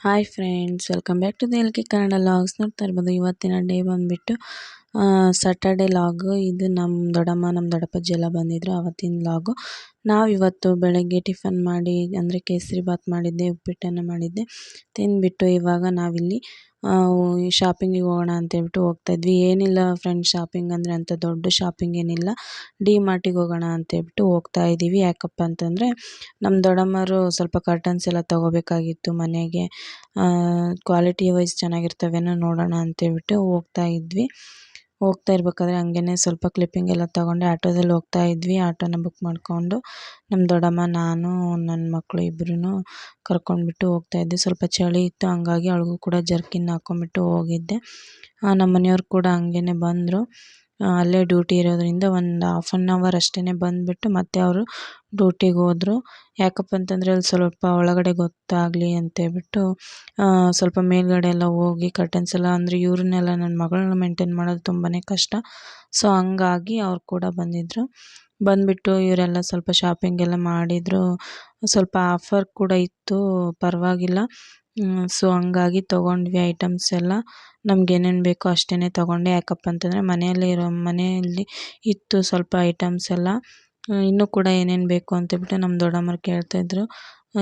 Hi friends welcome back to the L K Kannada logs ನೋಡ್ತಾ ಇರ್ಬೋದು ಇವತ್ತಿನ day ಬಂದುಬಿಟ್ಟು ಸ್ಯಾಟರ್ಡೆ ಲಾಗು ಇದು ನಮ್ಮ ದೊಡ್ಡಮ್ಮ ನಮ್ಮ ದೊಡ್ಡಪ್ಪಾಜಿ ಎಲ್ಲ ಬಂದಿದ್ದರು ಅವತ್ತಿನ ಲಾಗು ನಾವು ಇವತ್ತು ಬೆಳಗ್ಗೆ ಟಿಫನ್ ಮಾಡಿ, ಅಂದರೆ ಕೇಸರಿ ಬಾತ್ ಮಾಡಿದ್ದೆ, ಉಪ್ಪಿಟ್ಟನ್ನು ಮಾಡಿದ್ದೆ. ತಿಂದುಬಿಟ್ಟು ಇವಾಗ ನಾವಿಲ್ಲಿ ಶಾಪಿಂಗಿಗೆ ಹೋಗೋಣ ಅಂತೇಳ್ಬಿಟ್ಟು ಹೋಗ್ತಾ ಇದ್ವಿ. ಏನಿಲ್ಲ ಫ್ರೆಂಡ್ಸ್ ಶಾಪಿಂಗ್ ಅಂದರೆ ಅಂಥ ದೊಡ್ಡ ಶಾಪಿಂಗ್ ಏನಿಲ್ಲ. ಡಿ ಮಾರ್ಟಿಗೆ ಹೋಗೋಣ ಅಂತೇಳ್ಬಿಟ್ಟು ಹೋಗ್ತಾ ಇದ್ದೀವಿ ಯಾಕಪ್ಪ ಅಂತಂದರೆ ನಮ್ಮ ದೊಡ್ಡಮ್ಮರು ಸ್ವಲ್ಪ ಕರ್ಟನ್ಸ್ ಎಲ್ಲ ತೊಗೋಬೇಕಾಗಿತ್ತು ಮನೆಗೆ. ಕ್ವಾಲಿಟಿ ವೈಸ್ ಚೆನ್ನಾಗಿರ್ತವೇನೋ ನೋಡೋಣ ಅಂತೇಳ್ಬಿಟ್ಟು ಹೋಗ್ತಾ ಇದ್ವಿ. ಹೋಗ್ತಾ ಇರ್ಬೇಕಾದ್ರೆ ಹಂಗೇ ಸ್ವಲ್ಪ ಕ್ಲಿಪ್ಪಿಂಗ್ ಎಲ್ಲ ತೊಗೊಂಡೆ ಆಟೋದಲ್ಲಿ ಹೋಗ್ತಾ ಇದ್ವಿ. ಆಟೋನ ಬುಕ್ ಮಾಡಿಕೊಂಡು ನಮ್ಮ ದೊಡ್ಡಮ್ಮ, ನಾನು, ನನ್ನ ಮಕ್ಕಳು ಇಬ್ಬರೂ ಕರ್ಕೊಂಡ್ಬಿಟ್ಟು ಹೋಗ್ತಾ ಇದ್ವಿ. ಸ್ವಲ್ಪ ಚಳಿ ಇತ್ತು, ಹಂಗಾಗಿ ಅವಳಿಗೂ ಕೂಡ ಜರ್ಕಿನ್ ಹಾಕ್ಕೊಂಬಿಟ್ಟು ಹೋಗಿದ್ದೆ. ನಮ್ಮ ಮನೆಯವ್ರು ಕೂಡ ಹಂಗೇ ಬಂದರು. ಅಲ್ಲೇ ಡ್ಯೂಟಿ ಇರೋದರಿಂದ ಒಂದು ಹಾಫ್ ಆನ್ ಅವರ್ ಅಷ್ಟೇ ಬಂದುಬಿಟ್ಟು ಮತ್ತೆ ಅವರು ಡ್ಯೂಟಿಗೆ ಹೋದರು. ಯಾಕಪ್ಪ ಅಂತಂದರೆ ಅಲ್ಲಿ ಸ್ವಲ್ಪ ಒಳಗಡೆ ಗೊತ್ತಾಗಲಿ ಅಂತೇಳ್ಬಿಟ್ಟು ಸ್ವಲ್ಪ ಮೇಲುಗಡೆ ಎಲ್ಲ ಹೋಗಿ ಕರ್ಟನ್ಸ್ ಎಲ್ಲ, ಅಂದರೆ ಇವ್ರನ್ನೆಲ್ಲ ನನ್ನ ಮಗಳನ್ನ ಮೇಂಟೈನ್ ಮಾಡೋದು ತುಂಬಾ ಕಷ್ಟ. ಸೊ ಹಂಗಾಗಿ ಅವ್ರು ಕೂಡ ಬಂದಿದ್ದರು ಬಂದುಬಿಟ್ಟು ಇವರೆಲ್ಲ ಸ್ವಲ್ಪ ಶಾಪಿಂಗ್ ಎಲ್ಲ ಮಾಡಿದರು. ಸ್ವಲ್ಪ ಆಫರ್ ಕೂಡ ಇತ್ತು, ಪರವಾಗಿಲ್ಲ. ಸೊ ಹಂಗಾಗಿ ತೊಗೊಂಡ್ವಿ ಐಟಮ್ಸ್ ಎಲ್ಲ. ನಮ್ಗೆ ಏನೇನು ಬೇಕೋ ಅಷ್ಟೇ ತೊಗೊಂಡೆ. ಯಾಕಪ್ಪ ಅಂತಂದರೆ ಮನೆಯಲ್ಲೇ ಇರೋ, ಮನೆಯಲ್ಲಿ ಇತ್ತು ಸ್ವಲ್ಪ ಐಟಮ್ಸ್ ಎಲ್ಲ. ಇನ್ನೂ ಕೂಡ ಏನೇನು ಬೇಕು ಅಂತೇಳ್ಬಿಟ್ಟು ನಮ್ಮ ದೊಡ್ಡಮ್ಮರು ಕೇಳ್ತಾಯಿದ್ರು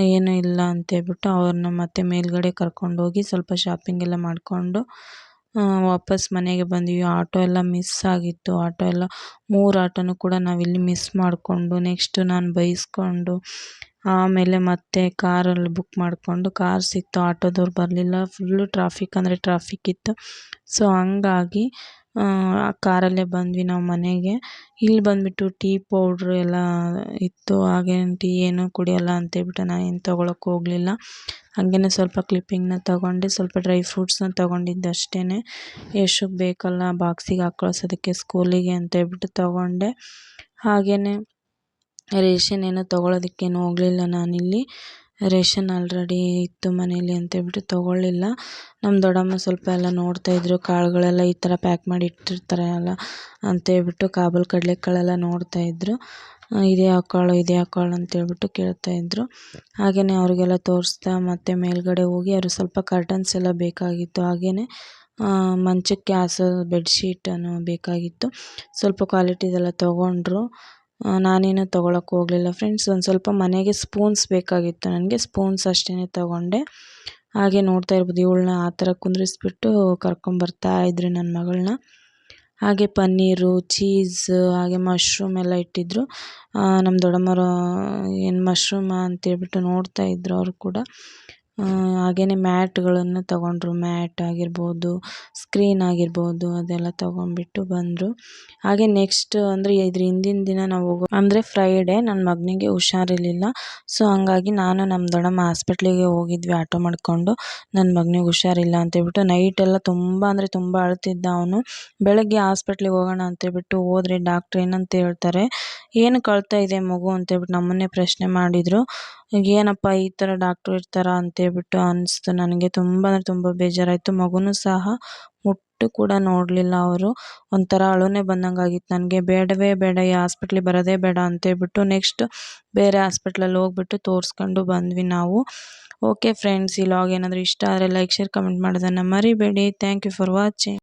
ಏನೂ ಇಲ್ಲ ಅಂತೇಳ್ಬಿಟ್ಟು ಅವ್ರನ್ನ ಮತ್ತೆ ಮೇಲುಗಡೆ ಕರ್ಕೊಂಡೋಗಿ ಸ್ವಲ್ಪ ಶಾಪಿಂಗ್ ಎಲ್ಲ ಮಾಡಿಕೊಂಡು ವಾಪಸ್ ಮನೆಗೆ ಬಂದ್ವಿ. ಆಟೋ ಎಲ್ಲ ಮಿಸ್ ಆಗಿತ್ತು. ಆಟೋ ಎಲ್ಲ ಮೂರು ಆಟೋನೂ ಕೂಡ ನಾವಿಲ್ಲಿ ಮಿಸ್ ಮಾಡಿಕೊಂಡು ನೆಕ್ಸ್ಟ್ ನಾನು ಬೈಸ್ಕೊಂಡು ಆಮೇಲೆ ಮತ್ತೆ ಕಾರಲ್ಲಿ ಬುಕ್ ಮಾಡಿಕೊಂಡು ಕಾರ್ ಸಿಕ್ತು, ಆಟೋದವ್ರು ಬರಲಿಲ್ಲ ಫುಲ್ಲು ಟ್ರಾಫಿಕ್ ಅಂದರೆ ಟ್ರಾಫಿಕ್ ಇತ್ತು. ಸೊ ಹಂಗಾಗಿ, ಆ ಕಾರಲ್ಲೇ ಬಂದ್ವಿ ನಾವು ಮನೆಗೆ. ಇಲ್ಲಿ ಬಂದುಬಿಟ್ಟು ಟೀ ಪೌಡ್ರು ಎಲ್ಲ ಇತ್ತು ಹಾಗೇನು ಟೀ ಏನೂ ಕುಡಿಯೋಲ್ಲ ಅಂತೇಳ್ಬಿಟ್ಟು ಏನು ತೊಗೊಳಕ್ಕೆ ಹೋಗಲಿಲ್ಲ. ಹಾಗೇ ಸ್ವಲ್ಪ ಕ್ಲಿಪ್ಪಿಂಗ್ನ ತೊಗೊಂಡೆ, ಸ್ವಲ್ಪ ಡ್ರೈ ಫ್ರೂಟ್ಸ್ನ ತೊಗೊಂಡಿದ್ದು ಅಷ್ಟೇ ಎಷ್ಟಕ್ಕೆ ಬೇಕಲ್ಲ ಬಾಕ್ಸಿಗೆ ಹಾಕ್ಕೊಳ್ಸೋದಕ್ಕೆ ಸ್ಕೂಲಿಗೆ ಅಂತೇಳ್ಬಿಟ್ಟು ತೊಗೊಂಡೆ. ಹಾಗೆಯೇ ರೇಷನ್ ಏನೂ ತೊಗೊಳೋದಕ್ಕೇನು ಹೋಗಲಿಲ್ಲ ನಾನಿಲ್ಲಿ. ರೇಷನ್ ಆಲ್ರೆಡಿ ಇತ್ತು ಮನೇಲಿ ಅಂತೇಳ್ಬಿಟ್ಟು ತೊಗೊಳ್ಳಿಲ್ಲ. ನಮ್ಮ ದೊಡ್ಡಮ್ಮ ಸ್ವಲ್ಪ ಎಲ್ಲ ನೋಡ್ತಾಯಿದ್ರು ಕಾಳುಗಳೆಲ್ಲ ಈ ಥರ ಪ್ಯಾಕ್ ಮಾಡಿ ಇಟ್ಟಿರ್ತಾರೆ ಅಲ್ಲ ಅಂತೇಳ್ಬಿಟ್ಟು ಕಾಬೂಲ್ ಕಡಲೆಕಾಳೆಲ್ಲ ನೋಡ್ತಾಯಿದ್ರು ಇದೆ ಯಾವ ಕಾಳು ಇದೆ ಯಾವ ಕಾಳು ಅಂತೇಳ್ಬಿಟ್ಟು ಕೇಳ್ತಾಯಿದ್ರು ಹಾಗೆಯೇ ಅವ್ರಿಗೆಲ್ಲ ತೋರಿಸ್ತಾ ಮತ್ತು ಮೇಲುಗಡೆ ಹೋಗಿ ಅವ್ರಿಗೆ ಸ್ವಲ್ಪ ಕರ್ಟನ್ಸ್ ಎಲ್ಲ ಬೇಕಾಗಿತ್ತು. ಹಾಗೆಯೇ ಮಂಚಕ್ಕೆ ಹಾಸೋ ಬೆಡ್ಶೀಟನ್ನು ಬೇಕಾಗಿತ್ತು. ಸ್ವಲ್ಪ ಕ್ವಾಲಿಟಿದೆಲ್ಲ ತೊಗೊಂಡ್ರು. ನಾನೇನು ತೊಗೊಳಕ್ಕೆ ಹೋಗಲಿಲ್ಲ. ಫ್ರೆಂಡ್ಸ್ ಒಂದು ಸ್ವಲ್ಪ ಮನೆಗೆ ಸ್ಪೂನ್ಸ್ ಬೇಕಾಗಿತ್ತು ನನಗೆ. ಸ್ಪೂನ್ಸ್ ಅಷ್ಟೇ ತೊಗೊಂಡೆ. ಹಾಗೆ ನೋಡ್ತಾ ಇರ್ಬೋದು, ಇವಳನ್ನ ಆ ಥರ ಕುಂದ್ರಿಸ್ಬಿಟ್ಟು ಕರ್ಕೊಂಬರ್ತಾ ಇದ್ರು ನನ್ನ ಮಗಳನ್ನ ಹಾಗೆ ಪನ್ನೀರು ಚೀಸ್ ಹಾಗೆ ಮಶ್ರೂಮ್ ಎಲ್ಲ ಇಟ್ಟಿದ್ದರು ನಮ್ಮ ದೊಡ್ಡಮ್ಮರು ಏನು ಮಶ್ರೂಮಾ ಅಂತೇಳ್ಬಿಟ್ಟು ನೋಡ್ತಾ ಇದ್ರು ಅವರು ಕೂಡ. ಹಾಗೆಯೇ ಮ್ಯಾಟ್ಗಳನ್ನು ತಗೊಂಡ್ರು. ಮ್ಯಾಟ್ ಆಗಿರ್ಬೋದು, ಸ್ಕ್ರೀನ್ ಆಗಿರ್ಬೋದು, ಅದೆಲ್ಲ ತಗೊಂಡ್ಬಿಟ್ಟು ಬಂದರು. ಹಾಗೆ ನೆಕ್ಸ್ಟ್ ಅಂದರೆ ಇದ್ರ ಹಿಂದಿನ ದಿನ ನಾವು ಹೋಗೋ, ಅಂದರೆ ಫ್ರೈಡೇ ನನ್ನ ಮಗನಿಗೆ ಹುಷಾರಿರಲಿಲ್ಲ. ಸೊ ಹಂಗಾಗಿ ನಾನು ನಮ್ಮ ದೊಡ್ಡಮ್ಮ ಹಾಸ್ಪಿಟ್ಲಿಗೆ ಹೋಗಿದ್ವಿ, ಆಟೋ ಮಾಡಿಕೊಂಡು. ನನ್ನ ಮಗನಿಗೆ ಹುಷಾರಿಲ್ಲ ಅಂತೇಳ್ಬಿಟ್ಟು ಎಲ್ಲ ತುಂಬ ಅಂದರೆ ತುಂಬ ಅಳ್ತಿದ್ದ ಅವನು. ಬೆಳಗ್ಗೆ ಹಾಸ್ಪಿಟ್ಲಿಗೆ ಹೋಗೋಣ ಅಂತೇಳ್ಬಿಟ್ಟು ಹೋದ್ರೆ ಡಾಕ್ಟ್ರ್ ಏನಂತ ಹೇಳ್ತಾರೆ, ಏನು ಕಳ್ತಾ ಇದೆ ಮಗು? ಅಂತ ಹೇಳ್ಬಿಟ್ಟು ನಮ್ಮನ್ನೇ ಪ್ರಶ್ನೆ ಮಾಡಿದರು. ಏನಪ್ಪ ಈ ಥರ ಡಾಕ್ಟ್ರು ಇರ್ತಾರಾ? ಅಂತೇಳ್ಬಿಟ್ಟು ಅನಿಸ್ತು ನನಗೆ. ತುಂಬ ಅಂದರೆ ತುಂಬ ಬೇಜಾರಾಯಿತು. ಮಗುನೂ ಸಹ ಮುಟ್ಟು ಕೂಡ ನೋಡಲಿಲ್ಲ ಅವರು. ಒಂಥರ ಅಳುನೇ ಬಂದಂಗಾಗಿತ್ತು ನನಗೆ. ಬೇಡವೇ ಬೇಡ, ಈ ಹಾಸ್ಪಿಟ್ಲಿಗೆ ಬರೋದೇ ಬೇಡ ಅಂತೇಳ್ಬಿಟ್ಟು ನೆಕ್ಸ್ಟ್ ಬೇರೆ ಹಾಸ್ಪಿಟ್ಲಲ್ಲಿ ಹೋಗ್ಬಿಟ್ಟು ತೋರಿಸ್ಕೊಂಡು ಬಂದ್ವಿ ನಾವು. ಓಕೆ ಫ್ರೆಂಡ್ಸ್ ಈ ಲಾಗ್ ಏನಾದರೂ ಇಷ್ಟ ಆದರೆ ಲೈಕ್ ಶೇರ್ ಕಮೆಂಟ್ ಮಾಡೋದನ್ನು ಮರಿಬೇಡಿ. Thank you for watching